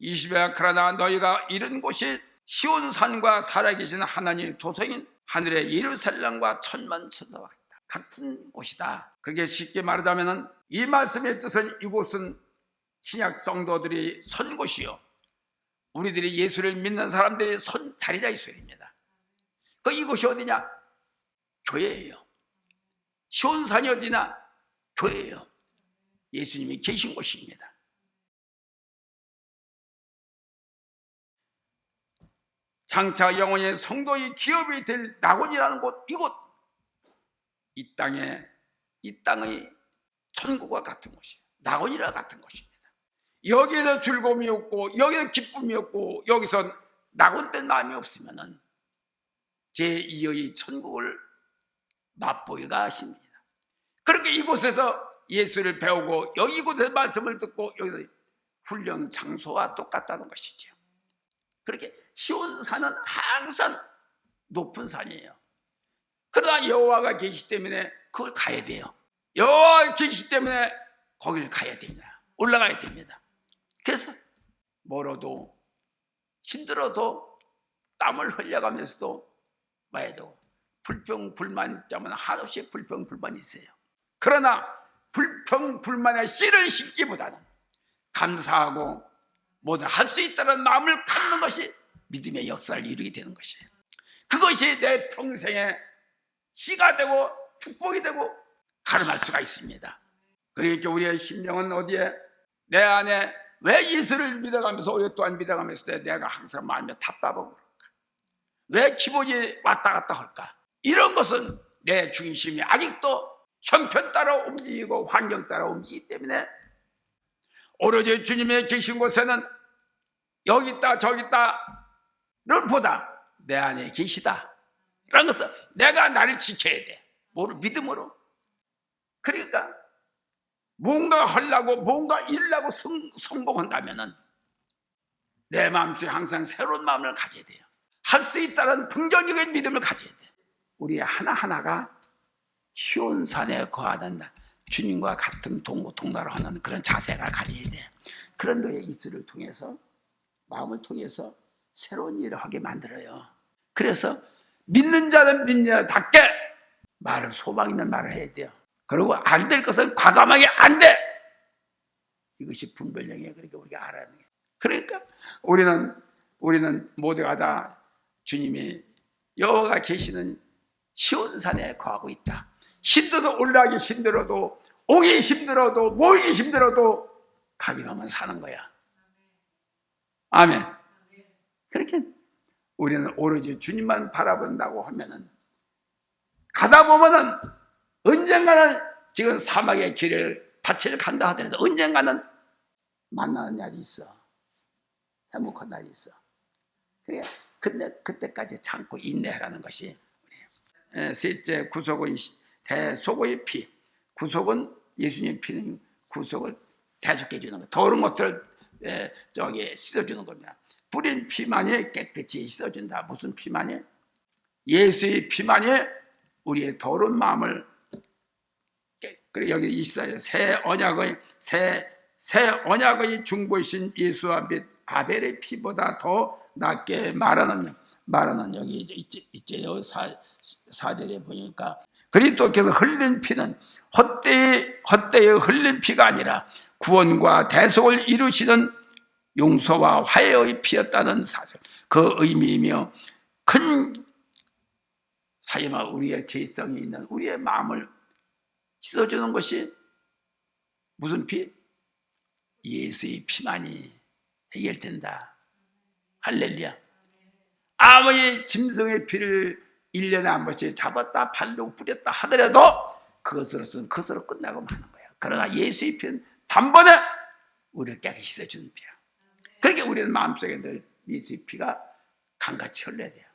20여 그러나 너희가 이른 곳이 시온산과 살아계신 하나님의 도성인 하늘의 예루살렘과 천만 천사와 같다. 같은 곳이다. 그렇게 쉽게 말하자면 이 말씀의 뜻은 이곳은 신약 성도들이 선 곳이요. 우리들이 예수를 믿는 사람들이 선 자리라 이 소리입니다. 그 이곳이 어디냐? 교회예요. 시온산이 어디나? 교회예요. 예수님이 계신 곳입니다. 장차 영혼의 성도의 기업이 될 낙원이라는 곳 이곳 이 땅에 이 땅의 천국과 같은 곳이에요. 낙원이라 같은 곳입니다. 여기에서 즐거움이 없고 여기서 기쁨이 없고 여기서 낙원된 마음이 없으면은 제2의 천국을 맛보기가 하십니다. 그렇게 이곳에서 예수를 배우고 여기 이곳에서 말씀을 듣고 여기서 훈련 장소와 똑같다는 것이죠. 그렇게 쉬운 산은 항상 높은 산이에요. 그러나 여호와가 계시기 때문에 그걸 가야 돼요. 여호와가 계시기 때문에 거기를 가야 되냐. 올라가야 됩니다. 그래서 멀어도 힘들어도 땀을 흘려가면서도 와야 되고 불평 불만 있자면 한없이 불평 불만이 있어요. 그러나 불평 불만의 씨를 심기보다는 감사하고 뭐든 할 수 있다는 마음을 갖는 것이 믿음의 역사를 이루게 되는 것이에요. 그것이 내 평생의 씨가 되고 축복이 되고 가름할 수가 있습니다. 그러니까 우리의 심령은 어디에 내 안에 왜 예수를 믿어가면서 우리 또한 믿어가면서 내가 항상 마음이 답답하고 그럴까? 왜 기분이 왔다 갔다 할까? 이런 것은 내 중심이 아직도 형편 따라 움직이고 환경 따라 움직이기 때문에 오로지 주님의 계신 곳에는 여기 있다 저기 있다를 보다 내 안에 계시다. 라는 것은 내가 나를 지켜야 돼. 뭐를 믿음으로? 그러니까 뭔가 하려고 뭔가 일려고 성, 성공한다면은 내 마음속에 항상 새로운 마음을 가져야 돼요. 할 수 있다는 긍정적인 믿음을 가져야 돼. 우리 하나하나가 시온산에 거하는 주님과 같은 동고 동나라 하는 그런 자세가 가져야 돼. 그런 너의 입술을 통해서 마음을 통해서 새로운 일을 하게 만들어요. 그래서 믿는 자는 믿는 자답게 말을 소망 있는 말을 해야 돼요. 그리고 안 될 것은 과감하게 안 돼. 이것이 분별력이에요. 그러니까 우리가 알아야 돼요. 그러니까 우리는 우리는 모두가 다 주님이 여호가 계시는 시온산에 거하고 있다. 힘들어도 올라가기 힘들어도 오기 힘들어도 모이기 힘들어도 가기만 사는 거야. 아멘. 그렇게 우리는 오로지 주님만 바라본다고 하면은 가다 보면은 언젠가는 지금 사막의 길을 밭을 간다 하더라도 언젠가는 만나는 날이 있어. 행복한 날이 있어. 그래. 근데 그때까지 참고 인내하라는 것이 셋째 구속의 대속의 피. 구속은 예수님 피는 구속을 대속해 주는 거. 더러운 것들을 에, 저기 씻어주는 겁니다. 뿌린 피만이 깨끗이 씻어준다. 무슨 피만이? 예수의 피만이 우리의 더러운 마음을 그리고 여기 24절 새 언약의 새, 새 언약의 중보이신 예수와 및 아벨의 피보다 더 낫게 말하는 말하는 여기 있지. 사, 사절에 보니까 그리스도께서 흘린 피는 헛되이 헛되이 흘린 피가 아니라 구원과 대속을 이루시는 용서와 화해의 피였다는 사실 그 의미이며 큰 사이마 우리의 죄성이 있는 우리의 마음을 씻어주는 것이 무슨 피? 예수의 피만이 해결된다. 할렐루야. 아무리 짐승의 피를 1년에 한 번씩 잡았다 팔로 뿌렸다 하더라도 그것으로서는 그것으로 끝나고 마는 거야. 그러나 예수의 피는 단번에 우리를 깨끗이 씻어주는 피야. 그러니까 우리는 마음속에 늘 예수의 피가 강같이 흘러야 돼요.